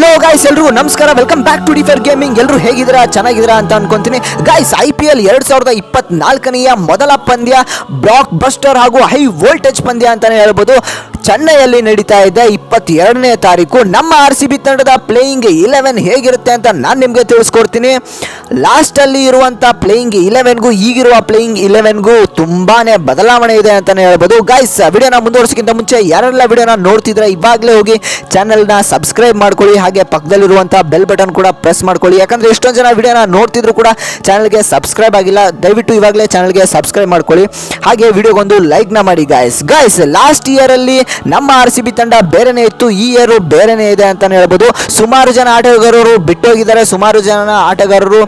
Hello guys ಎಲ್ರಿಗೂ ನಮಸ್ಕಾರ. Welcome back to differ gaming ಎಲ್ಲರೂ ಹೇಗಿದ್ದೀರಾ? ಚೆನ್ನಾಗಿದ್ದೀರಾ ಅಂತ ಅನ್ಕೊಂತೀನಿ. ಗಾಯ್ಸ್ ಐ ಪಿ ಎಲ್ ಎರಡ್ ಸಾವಿರದ ಇಪ್ಪತ್ನಾಲ್ಕನೆಯ ಮೊದಲ ಪಂದ್ಯ ಬ್ಲಾಕ್ ಬಸ್ಟರ್ ಹಾಗೂ ಹೈ ವೋಲ್ಟೇಜ್ ಪಂದ್ಯ ಅಂತಾನೆ ಹೇಳ್ಬೋದು. ಚೆನ್ನೈಯಲ್ಲಿ ನಡೀತಾ ಇದೆ ಇಪ್ಪತ್ತೆರಡನೇ ತಾರೀಕು ನಮ್ಮ ಆರ್ ಸಿ ಬಿ ತಂಡದ ಪ್ಲೇಯಿಂಗ್ ಇಲೆವೆನ್ ಹೇಗಿರುತ್ತೆ ಅಂತ ನಾನು ನಿಮಗೆ ತಿಳಿಸ್ಕೊಡ್ತೀನಿ. ಲಾಸ್ಟಲ್ಲಿ ಇರುವಂಥ ಪ್ಲೇಯಿಂಗ್ ಇಲೆವೆನ್ಗೂ ಈಗಿರುವ ಪ್ಲೇಯಿಂಗ್ ಇಲೆವೆನ್ಗೂ ತುಂಬಾ ಬದಲಾವಣೆ ಇದೆ ಅಂತಲೇ ಹೇಳ್ಬೋದು. ಗಾಯ್ಸ್ ವಿಡಿಯೋನ ಮುಂದುವರ್ಸೋಕ್ಕಿಂತ ಮುಂಚೆ ಯಾರೆಲ್ಲ ವಿಡಿಯೋನ ನೋಡ್ತಿದ್ರೆ ಇವಾಗಲೇ ಹೋಗಿ ಚಾನಲ್ನ ಸಬ್ಸ್ಕ್ರೈಬ್ ಮಾಡ್ಕೊಳ್ಳಿ. ಹಾಗೆ ಪಕ್ಕದಲ್ಲಿರುವಂಥ ಬೆಲ್ ಬಟನ್ ಕೂಡ ಪ್ರೆಸ್ ಮಾಡ್ಕೊಳ್ಳಿ. ಯಾಕಂದರೆ ಎಷ್ಟೊಂದು ಜನ ವಿಡಿಯೋನ ನೋಡ್ತಿದ್ರು ಕೂಡ ಚಾನಲ್ಗೆ ಸಬ್ಸ್ಕ್ರೈಬ್ ಆಗಿಲ್ಲ. ದಯವಿಟ್ಟು ಇವಾಗಲೇ ಚಾನಲ್ಗೆ ಸಬ್ಸ್ಕ್ರೈಬ್ ಮಾಡ್ಕೊಳ್ಳಿ. ಹಾಗೆ ವಿಡಿಯೋಗೊಂದು ಲೈಕ್ನ ಮಾಡಿ ಗಾಯ್ಸ್ ಗಾಯ್ಸ್ ಲಾಸ್ಟ್ ಇಯರಲ್ಲಿ ನಮ್ಮ ಆರ್ ಸಿ ಬಿ ತಂಡ ಬೇರೆನೇ ಇತ್ತು, ಈ ಇಯರ್ ಬೇರೆನೇ ಇದೆ ಅಂತಲೇ ಹೇಳ್ಬೋದು. ಸುಮಾರು ಜನ ಆಟಗಾರರು ಬಿಟ್ಟೋಗಿದ್ದಾರೆ, ಸುಮಾರು ಜನ ಆಟಗಾರರು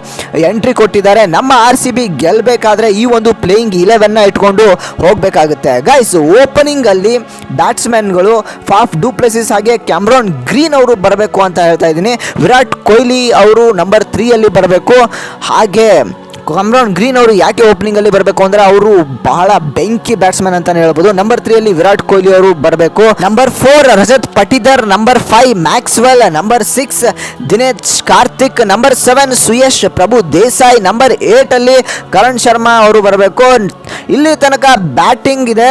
ಎಂಟ್ರಿ ಕೊಟ್ಟಿದ್ದಾರೆ. ನಮ್ಮ ಆರ್ ಸಿ ಬಿ ಗೆಲ್ಲಬೇಕಾದ್ರೆ ಈ ಒಂದು ಪ್ಲೇಯಿಂಗ್ ಇಲೆವೆನ್ನ ಇಟ್ಕೊಂಡು ಹೋಗಬೇಕಾಗುತ್ತೆ. ಗೈಸ್ ಓಪನಿಂಗಲ್ಲಿ ಬ್ಯಾಟ್ಸ್ಮನ್ಗಳು ಫಾಫ್ ಪ್ಲೇಸಸ್ ಹಾಗೆ ಕ್ಯಾಮ್ರಾನ್ ಗ್ರೀನ್ ಅವರು ಬರಬೇಕು ಅಂತ ಹೇಳ್ತಾ ಇದ್ದೀನಿ. ವಿರಾಟ್ ಕೊಹ್ಲಿ ಅವರು ನಂಬರ್ ತ್ರೀಯಲ್ಲಿ ಬರಬೇಕು. ಹಾಗೆ ಕಮ್ರಾನ್ ಗ್ರೀನ್ ಅವರು ಯಾಕೆ ಓಪನಿಂಗ್ ಅಲ್ಲಿ ಬರಬೇಕು ಅಂದ್ರೆ ಅವರು ಬಹಳ ಬೆಂಕಿ ಬ್ಯಾಟ್ಸ್ಮನ್ ಅಂತಲೇ ಹೇಳ್ಬೋದು. ನಂಬರ್ ತ್ರೀ ಅಲ್ಲಿ ವಿರಾಟ್ ಕೊಹ್ಲಿ ಅವರು ಬರಬೇಕು. Number four Rajat Patidar. Number five Maxwell number six Dinesh Karthik. Number seven Suyash Prabhu Desai. Number eight ಅಲ್ಲಿ ಕರಣ್ ಶರ್ಮಾ ಅವರು ಬರಬೇಕು. ಇಲ್ಲಿ ತನಕ ಬ್ಯಾಟಿಂಗ್ ಇದೆ.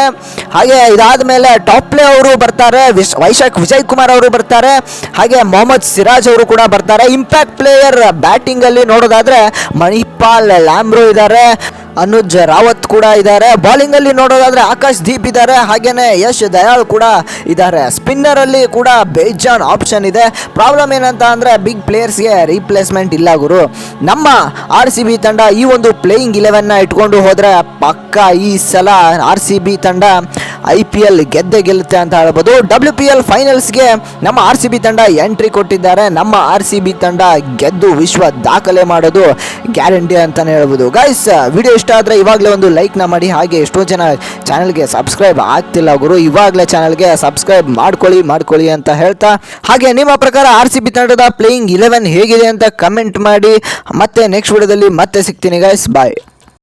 ಹಾಗೆ ಇದಾದ ಮೇಲೆ ಟಾಪ್ ಪ್ಲೇ ಅವರು ಬರ್ತಾರೆ. ವಿಶ್ ವೈಶಾಖ್ ವಿಜಯ್ ಕುಮಾರ್ ಅವರು ಬರ್ತಾರೆ. ಹಾಗೆ ಮೊಹಮ್ಮದ್ ಸಿರಾಜ್ ಅವರು ಕೂಡ ಬರ್ತಾರೆ. ಇಂಪ್ಯಾಕ್ಟ್ ಪ್ಲೇಯರ್ ಬ್ಯಾಟಿಂಗ್ ಅಲ್ಲಿ ನೋಡೋದಾದ್ರೆ ಮಣಿಪಾಲ್ ಲ್ಯಾಂಬ್ರೋ ಇದ್ದಾರೆ ಅನುಜ್ ರಾವತ್ ಕೂಡ ಇದ್ದಾರೆ. ಬೌಲಿಂಗ್ ಅಲ್ಲಿ ನೋಡೋದಾದ್ರೆ ಆಕಾಶ್ ದೀಪ್ ಇದ್ದಾರೆ. ಹಾಗೇನೆ ಯಶ್ ದಯಾಳ್ ಕೂಡ ಇದ್ದಾರೆ. ಸ್ಪಿನ್ನರ್ ಅಲ್ಲಿ ಕೂಡ ಬೇಜಾನ್ ಆಪ್ಷನ್ ಇದೆ. ಪ್ರಾಬ್ಲಮ್ ಏನಂತ ಅಂದ್ರೆ ಬಿಗ್ ಪ್ಲೇಯರ್ಸ್ಗೆ ರೀಪ್ಲೇಸ್ಮೆಂಟ್ ಇಲ್ಲ ಗುರು. ನಮ್ಮ ಆರ್ ಸಿ ಬಿ ತಂಡ ಈ ಒಂದು ಪ್ಲೇಯಿಂಗ್ ಇಲೆವೆನ್ನ ಇಟ್ಕೊಂಡು ಹೋದ್ರೆ ಪಕ್ಕ ಈ ಸಲ ಆರ್ ಸಿ ಬಿ ತಂಡ ಐ ಪಿ ಎಲ್ ಗೆದ್ದೆ ಗೆಲ್ಲುತ್ತೆ ಅಂತ ಹೇಳ್ಬೋದು. ಡಬ್ಲ್ಯೂ ಪಿ ಎಲ್ ಫೈನಲ್ಸ್ಗೆ ನಮ್ಮ ಆರ್ ಸಿ ಬಿ ತಂಡ ಎಂಟ್ರಿ ಕೊಟ್ಟಿದ್ದಾರೆ. ನಮ್ಮ ಆರ್ ಸಿ ಬಿ ತಂಡ ಗೆದ್ದು ವಿಶ್ವ ದಾಖಲೆ ಮಾಡೋದು ಗ್ಯಾರಂಟಿ ಅಂತಲೇ ಹೇಳ್ಬೋದು. ಗೈಸ್ ವಿಡಿಯೋ ಇಷ್ಟ ಆದರೆ ಇವಾಗಲೇ ಒಂದು ಲೈಕ್ನ ಮಾಡಿ. ಹಾಗೆ ಎಷ್ಟೋ ಜನ ಚಾನಲ್ಗೆ ಸಬ್ಸ್ಕ್ರೈಬ್ ಆಗ್ತಿಲ್ಲ ಗುರು. ಇವಾಗಲೇ ಚಾನಲ್ಗೆ ಸಬ್ಸ್ಕ್ರೈಬ್ ಮಾಡ್ಕೊಳ್ಳಿ ಮಾಡ್ಕೊಳ್ಳಿ ಅಂತ ಹೇಳ್ತಾ. ಹಾಗೆ ನಿಮ್ಮ ಪ್ರಕಾರ ಆರ್ ಸಿ ಬಿ ತಂಡದ ಪ್ಲೇಯಿಂಗ್ ಇಲೆವೆನ್ ಹೇಗಿದೆ ಅಂತ ಕಮೆಂಟ್ ಮಾಡಿ. ಮತ್ತೆ ನೆಕ್ಸ್ಟ್ ವಿಡಿಯೋದಲ್ಲಿ ಮತ್ತೆ ಸಿಗ್ತೀನಿ ಗಾಯ್ಸ್ ಬಾಯ್